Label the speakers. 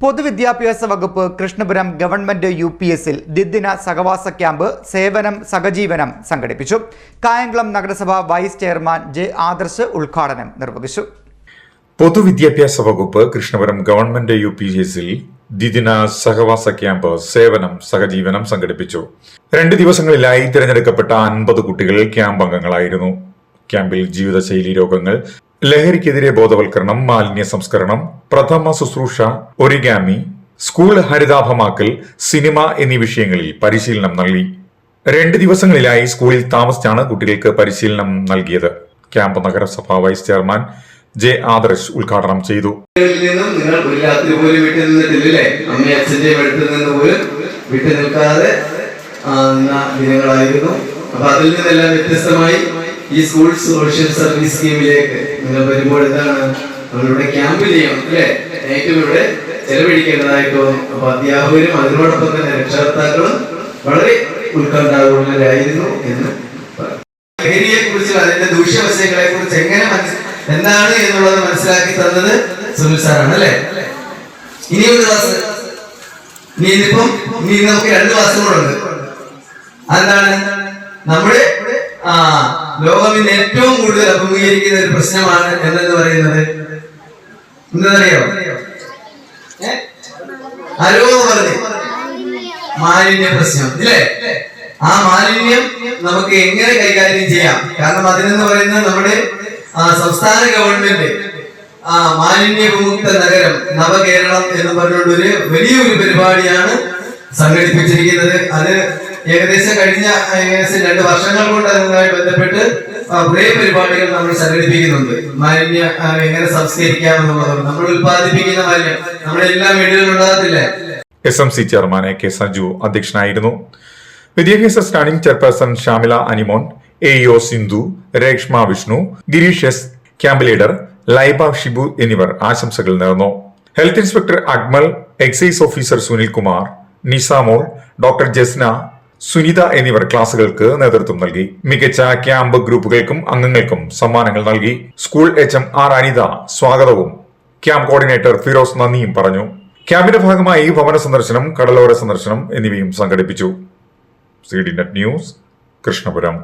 Speaker 1: പൊതുവിദ്യാഭ്യാസ വകുപ്പ് Krishnapuram government U P എസിൽ ദ്വിദിന സഹവാസ ക്യാമ്പ് സേവനം സഹജീവനം സംഘടിപ്പിച്ചു. കായംകുളം നഗരസഭ വൈസ് ചെയർമാൻ ജെ ആദർശ് ഉദ്ഘാടനം നിർവഹിച്ചു.
Speaker 2: പൊതുവിദ്യാഭ്യാസ വകുപ്പ് കൃഷ്ണപുരം ഗവൺമെന്റ് യു പി എസിൽ ദ്വിദിന സഹവാസ ക്യാമ്പ് സേവനം സഹജീവനം സംഘടിപ്പിച്ചു. രണ്ട് ദിവസങ്ങളിലായി തിരഞ്ഞെടുക്കപ്പെട്ട അൻപത് കുട്ടികൾ ക്യാമ്പ് അംഗങ്ങളായിരുന്നു. ക്യാമ്പിൽ ജീവിതശൈലി രോഗങ്ങൾ ലഹരിക്കെതിരെ ബോധവൽക്കരണം മാലിന്യ സംസ്കരണം പ്രഥമ ശുശ്രൂഷ ഒരിഗാമി സ്കൂൾ ഹരിതാഭമാക്കൽ സിനിമ എന്നീ വിഷയങ്ങളിൽ പരിശീലനം നൽകി. രണ്ട് ദിവസങ്ങളിലായി സ്കൂളിൽ താമസിച്ചാണ് കുട്ടികൾക്ക് പരിശീലനം നൽകിയത്. ക്യാമ്പ് നഗരസഭ വൈസ് ചെയർമാൻ ജെ ആദർശ് ഉദ്ഘാടനം ചെയ്തു.
Speaker 3: നിങ്ങൾ നിന്നിട്ടില്ലേ നിൽക്കാതെ ദിനങ്ങളായിരുന്നു. അപ്പൊ അതിൽ നിന്നെല്ലാം വ്യത്യസ്തമായി ഈ സ്കൂൾ സോഷ്യൽ സർവീസ് സ്കീമിലേക്ക് നിങ്ങൾ വരുമ്പോൾ എന്താണ്? നമ്മളിവിടെ ക്യാമ്പ് ചെയ്യണം അല്ലേ? ഏറ്റവും ഇവിടെ ചെലവഴിക്കേണ്ടതായിട്ട്? അപ്പൊ അധ്യാപകരും അതിനോടൊപ്പം തന്നെ രക്ഷകർത്താക്കളും വളരെ ഉത്കണ്ഠാകുലരായിരുന്നു എന്ന് ലഹരിയെ കുറിച്ച് അതിന്റെ ദൂഷ്യവശങ്ങളെ കുറിച്ച് എങ്ങനെ എന്താണ് എന്നുള്ളത് മനസ്സിലാക്കി തന്നത് സുനിൽ സാറാണ് അല്ലെ? ഇനി ഒരു ക്ലാസ്. ഇനി ഇതിപ്പം ഇനി നമുക്ക് രണ്ട് ക്ലാസ്സും കൂടെ ഉണ്ട് അതെന്താണ്? നമ്മുടെ ആ ലോകം ഇന്ന് ഏറ്റവും കൂടുതൽ അഭിമുഖീകരിക്കുന്ന ഒരു പ്രശ്നമാണ് എന്തെന്ന് പറയുന്നത്? എന്തെന്നറിയോ ഏ? ആരോ മാലിന്യ പ്രശ്നം ഇല്ലേ? ആ മാലിന്യം നമുക്ക് എങ്ങനെ കൈകാര്യം ചെയ്യാം? കാരണം അതിനെന്ന് പറയുന്നത് നമ്മുടെ സംസ്ഥാന ഗവൺമെന്റ് ആ മാലിന്യ വിമുക്ത നഗരം നവകേരളം എന്ന് പറഞ്ഞുകൊണ്ട് ഒരു വലിയൊരു പരിപാടിയാണ് സംഘടിപ്പിച്ചിരിക്കുന്നത്. അത് ഏകദേശം കഴിഞ്ഞ ഏകദേശം രണ്ട് വർഷങ്ങൾ കൊണ്ട് അതുമായി ബന്ധപ്പെട്ട് കുറേ പരിപാടികൾ നമ്മൾ സംഘടിപ്പിക്കുന്നുണ്ട്. മാലിന്യ എങ്ങനെ സംസ്കരിക്കാം എന്നുള്ളത്. നമ്മൾ ഉത്പാദിപ്പിക്കുന്ന മാലിന്യം. നമ്മളെല്ലാം വീടുകളിൽ ഉണ്ടാകത്തില്ലേ?
Speaker 2: S M C chairman A K Saju അധ്യക്ഷനായിരുന്നു. വിദ്യാഭ്യാസ standing chairperson Shamila Animon A O Sindhu Reshma Vishnu Girish S camp leader Laiba Shibu എന്നിവർ ആശംസകൾ നേർന്നു. Health inspector Akmal excise officer Sunil Kumar Nisamol doctor Jasna Sunitha എന്നിവർ ക്ലാസുകൾക്ക് നേതൃത്വം നൽകി. മികച്ച ക്യാമ്പ് ഗ്രൂപ്പുകൾക്കും അംഗങ്ങൾക്കും സമ്മാനങ്ങൾ നൽകി. School H M R Anitha സ്വാഗതവും ക്യാമ്പ് കോർഡിനേറ്റർ ഫിറോസ് നന്ദിയും പറഞ്ഞു. ക്യാമ്പിന്റെ ഭാഗമായി ഭവന സന്ദർശനം കടലോര സന്ദർശനം എന്നിവയും സംഘടിപ്പിച്ചു. C D net news Krishnapuram.